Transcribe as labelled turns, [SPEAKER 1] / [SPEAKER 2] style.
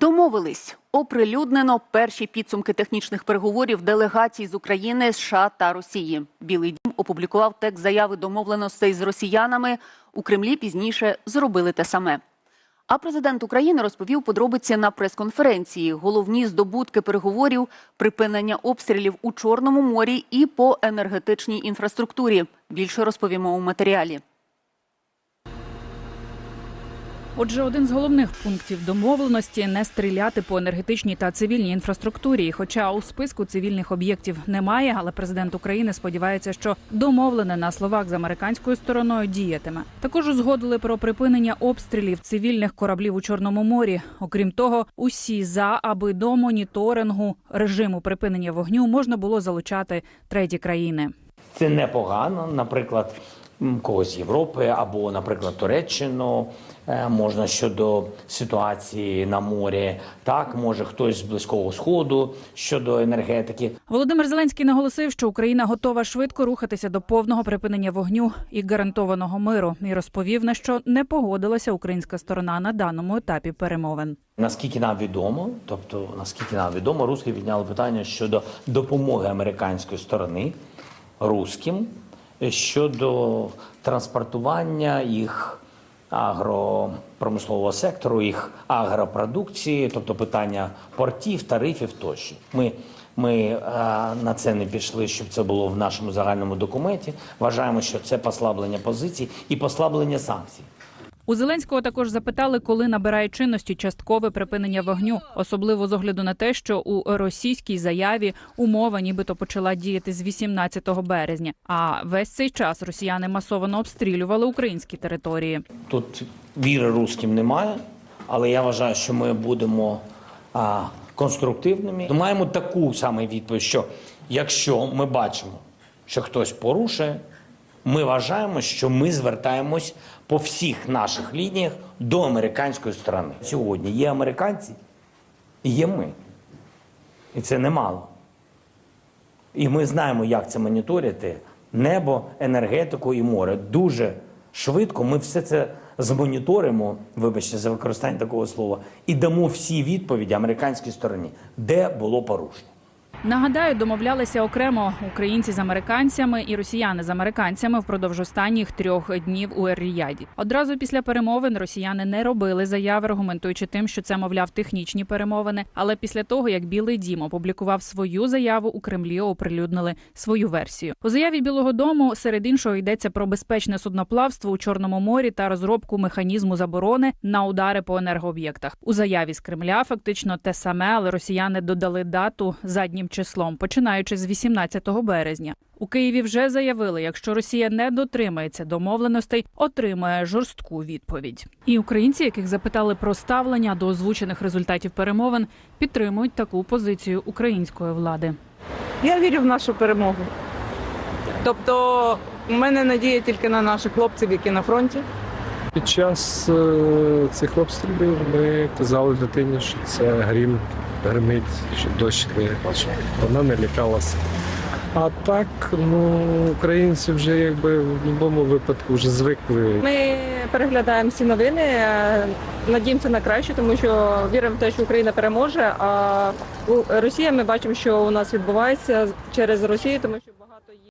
[SPEAKER 1] Домовились. Оприлюднено перші підсумки технічних переговорів делегацій з України, США та Росії. Білий дім опублікував текст заяви домовленостей з росіянами. У Кремлі пізніше зробили те саме. А президент України розповів подробиці на прес-конференції. Головні здобутки переговорів, припинення обстрілів у Чорному морі і по енергетичній інфраструктурі. Більше розповімо у матеріалі.
[SPEAKER 2] Отже, один з головних пунктів домовленості не стріляти по енергетичній та цивільній інфраструктурі. Хоча у списку цивільних об'єктів немає, але президент України сподівається, що домовлене на словах з американською стороною діятиме. Також узгодили про припинення обстрілів цивільних кораблів у Чорному морі. Окрім того, усі за аби до моніторингу режиму припинення вогню можна було залучати треті країни.
[SPEAKER 3] Це непогано, наприклад, когось з Європи або, наприклад, Туреччину. Е, Можна щодо ситуації на морі, так може хтось з близького сходу щодо енергетики.
[SPEAKER 2] Володимир Зеленський наголосив, що Україна готова швидко рухатися до повного припинення вогню і гарантованого миру, і розповів, на що не погодилася українська сторона на даному етапі перемовин.
[SPEAKER 3] Наскільки нам відомо, тобто наскільки нам відомо, руски підняли питання щодо допомоги американської сторони русським щодо транспортування їх агропромислового сектору, їх агропродукції, тобто питання портів, тарифів тощо. Ми, ми е, на це не пішли, щоб це було в нашому загальному документі. Вважаємо, що це послаблення позицій і послаблення санкцій.
[SPEAKER 2] У Зеленського також запитали, коли набирає чинності часткове припинення вогню, особливо з огляду на те, що у російській заяві умова нібито почала діяти з 18 березня. А весь цей час росіяни масово обстрілювали українські території.
[SPEAKER 3] Тут віри русським немає, але я вважаю, що ми будемо а, конструктивними. Маємо таку саме відповідь, що якщо ми бачимо, що хтось порушує, ми вважаємо, що ми звертаємось по всіх наших лініях до американської сторони. Сьогодні є американці і є ми. І це немало. І ми знаємо, як це моніторити небо, енергетику і море. Дуже швидко ми все це змоніторимо, вибачте за використання такого слова, і дамо всі відповіді американській стороні, де було порушення.
[SPEAKER 2] Нагадаю, домовлялися окремо українці з американцями і росіяни з американцями впродовж останніх трьох днів у Ер-Ріяді. Одразу після перемовин росіяни не робили заяви, аргументуючи тим, що це мовляв технічні перемовини. Але після того, як Білий Дім опублікував свою заяву, у Кремлі оприлюднили свою версію. У заяві Білого Дому серед іншого йдеться про безпечне судноплавство у Чорному морі та розробку механізму заборони на удари по енергооб'єктах. У заяві з Кремля фактично те саме, але росіяни додали дату заднім числом, починаючи з 18 березня. У Києві вже заявили, якщо Росія не дотримається домовленостей, отримає жорстку відповідь. І українці, яких запитали про ставлення до озвучених результатів перемовин, підтримують таку позицію української влади.
[SPEAKER 4] Я вірю в нашу перемогу. Тобто, у мене надія тільки на наших хлопців, які на фронті.
[SPEAKER 5] Під час е, цих обстрілів ми казали дитині, що це грім гримить, що дощ йде. Вона не лякалася. А так, ну, українці вже якби в будь-якому випадку вже звикли.
[SPEAKER 4] Ми переглядаємо всі новини, е, надіємося на краще, тому що віримо в те, що Україна переможе. А у- Росія ми бачимо, що у нас відбувається через Росію, тому що